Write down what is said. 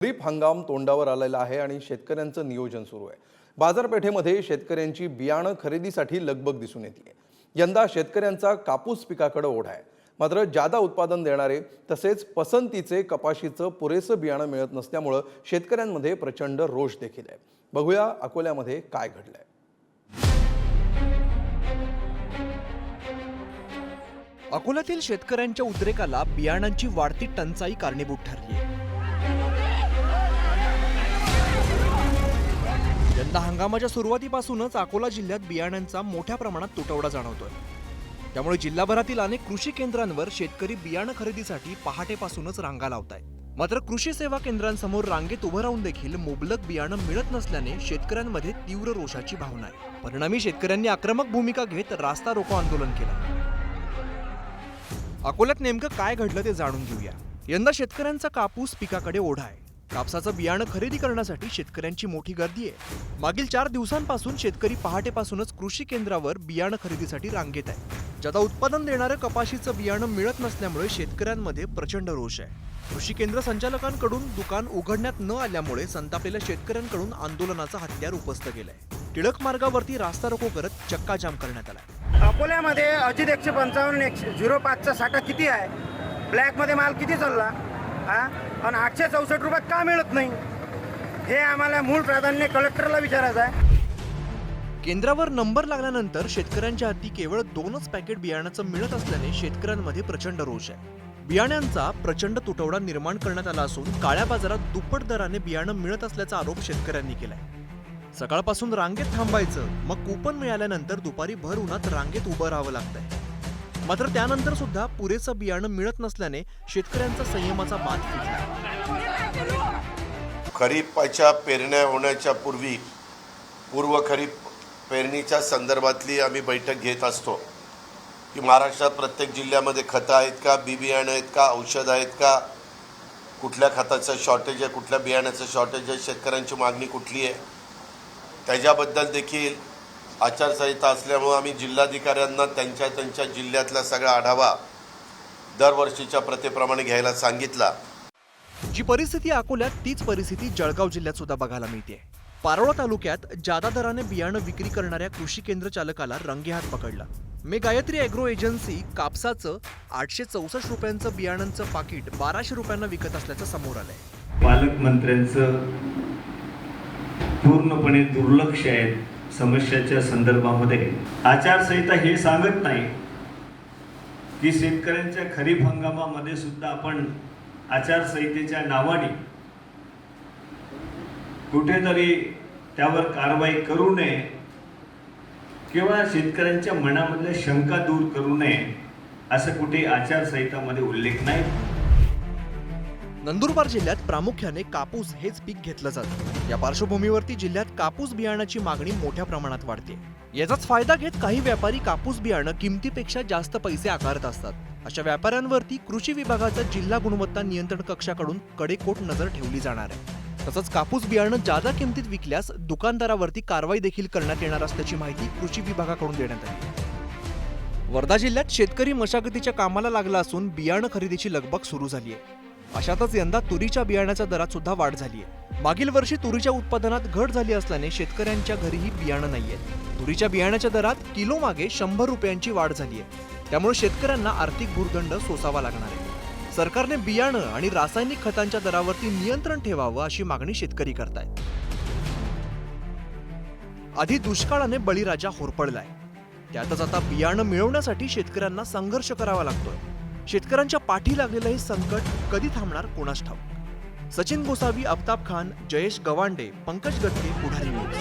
खरीप हंगाम तोंडावर आलेला आहे आणि शेतकऱ्यांचं नियोजन सुरू आहे. बाजारपेठेमध्ये शेतकऱ्यांची बियाणं खरेदीसाठी लगबग दिसून येते यंदा शेतकऱ्यांचा कापूस पिकाकडे ओढ आहे. मात्र जादा उत्पादन देणारे तसेच पसंतीचे कपाशीचं पुरेसं बियाणं मिळत नसल्यामुळं शेतकऱ्यांमध्ये प्रचंड रोष देखील आहे. बघूया अकोल्यामध्ये काय घडलंय. अकोल्यातील शेतकऱ्यांच्या उद्रेकाला बियाणांची वाढती टंचाई कारणीभूत ठरली आहे यंदा हंगामाच्या सुरुवातीपासूनच अकोला जिल्ह्यात बियाण्यांचा मोठ्या प्रमाणात तुटवडा जाणवतोय. त्यामुळे जिल्हाभरातील अनेक कृषी केंद्रांवर शेतकरी बियाणं खरेदीसाठी पहाटेपासूनच रांगा लावताय मात्र कृषी सेवा केंद्रांसमोर रांगेत उभं राहून देखील मुबलक बियाणं मिळत नसल्याने शेतकऱ्यांमध्ये तीव्र रोषाची भावना आहे. परिणामी शेतकऱ्यांनी आक्रमक भूमिका घेत रास्ता रोको आंदोलन केलं. अकोल्यात नेमकं काय घडलं ते जाणून घेऊया. यंदा शेतकऱ्यांचा कापूस पिकाकडे ओढा आहे. कापसाचं बियाणं खरेदी करण्यासाठी शेतकऱ्यांची मोठी गर्दी आहे. मागील चार दिवसांपासून शेतकरी पहाटेपासूनच कृषी केंद्रावर बियाणं खरेदीसाठी रांगेत आहे ज्यादा उत्पादन देणारं कपाशीचं बियाणं मिळत नसल्यामुळे शेतकऱ्यांमध्ये प्रचंड रोष आहे. कृषी केंद्र संचालकांकडून दुकान उघडण्यात न आल्यामुळे संतापलेल्या शेतकऱ्यांकडून आंदोलनाचा हत्यार उपस्त केलाय. टिळक मार्गावरती रास्ता रोको करत चक्काजाम करण्यात आलाय. अकोल्यामध्ये अजित एकशे पंचावन्न एकशे झिरो पाचचा साठा किती आहे? ब्लॅकमध्ये माल किती चालला? हा? आणि आठशे चौसष्ट रुपयात का मिळत नाही? हे आम्हाला मूळ प्राधान्य कलेक्टरला विचारायचं आहे. केंद्रावर नंबर लागल्यानंतर शेतकऱ्यांच्या हाती केवळ दोनच पॅकेट बियाण्याचं मिळत असल्याने शेतकऱ्यांमध्ये प्रचंड रोष आहे. बियाण्यांचा प्रचंड तुटवडा निर्माण करण्यात आला असून काळ्या बाजारात दुप्पट दराने बियाणं मिळत असल्याचा आरोप शेतकऱ्यांनी केलाय. सकाळपासून रांगेत थांबायचं मग कुपन मिळाल्यानंतर दुपारी भर उन्हात रांगेत उभं राहावं लागतंय. मात्र त्यानंतर सुद्धा पुरेसं बियाणं मिळत नसल्याने शेतकऱ्यांचा संयमाचा बांध फुटला. खरीपाच्या पेरण्या होण्याच्या पूर्वी पूर्व खरीप पेरणीच्या संदर्भातली आम्ही बैठक घेत असतो. की महाराष्ट्रात प्रत्येक जिल्ह्यामध्ये खतं आहेत का बी बियाणं आहेत का औषध आहेत का कुठल्या खताचं शॉर्टेज आहे कुठल्या बियाण्याचं शॉर्टेज आहे शेतकऱ्यांची मागणी कुठली आहे त्याच्याबद्दल देखील आचारसंहिता असल्यामुळं आम्ही जिल्हाधिकाऱ्यांना त्यांच्या त्यांच्या जिल्ह्यातला सगळा आढावा दरवर्षीच्या प्रथेप्रमाणे घ्यायला सांगितला. जी परिस्थिती अकोल्यात तीच परिस्थिती जळगाव जिल्ह्यात सुद्धा बघायला मिळते. पारोळा तालुक्यात जादा दराने बियाणं विक्री करणाऱ्या कृषी केंद्र चालकाला रंगेहात पकडला. मे गायत्री अॅग्रो एजन्सी कापसाचं आठशे चौसष्ट रुपयांचं बियाणांचं पाकिट बाराशे रुपयांना विकत असल्याचं समोर आलंय. पालकमंत्र्यांचं पूर्णपणे दुर्लक्ष आहे. समस्याच्या संदर्भामध्ये आचारसंहिता हे सांगत नाही की शेतकऱ्यांच्या खरीप हंगामामध्ये सुद्धा आपण आचारसंहितेच्या नावाने कुठेतरी त्यावर कारवाई करू नये किंवा शेतकऱ्यांच्या मनामधल्या शंका दूर करू नये असं कुठे आचारसंहितामध्ये उल्लेख नाही. नंदुरबार जिल्ह्यात प्रामुख्याने कापूस हेच पीक घेतलं जातं. या पार्श्वभूमीवरती जिल्ह्यात कापूस बियाणाची मागणी मोठ्या प्रमाणात वाढते. याचाच फायदा घेत काही व्यापारी कापूस बियाणं किमतीपेक्षा जास्त पैसे आकारत असतात. अशा व्यापाऱ्यांवरती कृषी विभागाचा जिल्हा गुणवत्ता नियंत्रण कक्षाकडून कडेकोट नजर ठेवली जाणार आहे. तसंच कापूस बियाणं जादा किमतीत विकल्यास दुकानदारावरती कारवाई देखील करण्यात येणार असल्याची माहिती कृषी विभागाकडून देण्यात आली. वर्धा जिल्ह्यात शेतकरी मशागतीच्या कामाला लागला असून बियाणं खरेदीची लगबग सुरू झाली आहे. अशातच यंदा तुरीच्या बियाण्याच्या दरात सुद्धा वाढ झाली आहे मागील वर्षी तुरीच्या उत्पादनात घट झाली असल्याने शेतकऱ्यांच्या घरीही बियाणं नाहीये तुरीच्या बियाण्याच्या दरात किलो मागे शंभर रुपयांची वाढ झाली आहे त्यामुळे शेतकऱ्यांना आर्थिक भूर्दंड सोसावा लागणार आहे. सरकारने बियाणं आणि रासायनिक खतांच्या दरावरती नियंत्रण ठेवावं अशी मागणी शेतकरी करतायत. आधी दुष्काळाने बळीराजा होरपडलाय त्यातच आता बियाणं मिळवण्यासाठी शेतकऱ्यांना संघर्ष करावा लागतोय. शेतकऱ्यांच्या पाठी लागलेलं हे संकट कधी थांबणार कोणास ठाऊक? सचिन गोसावी अफताब खान जयेश गवांडे पंकज गटके पुढारी न्यूज.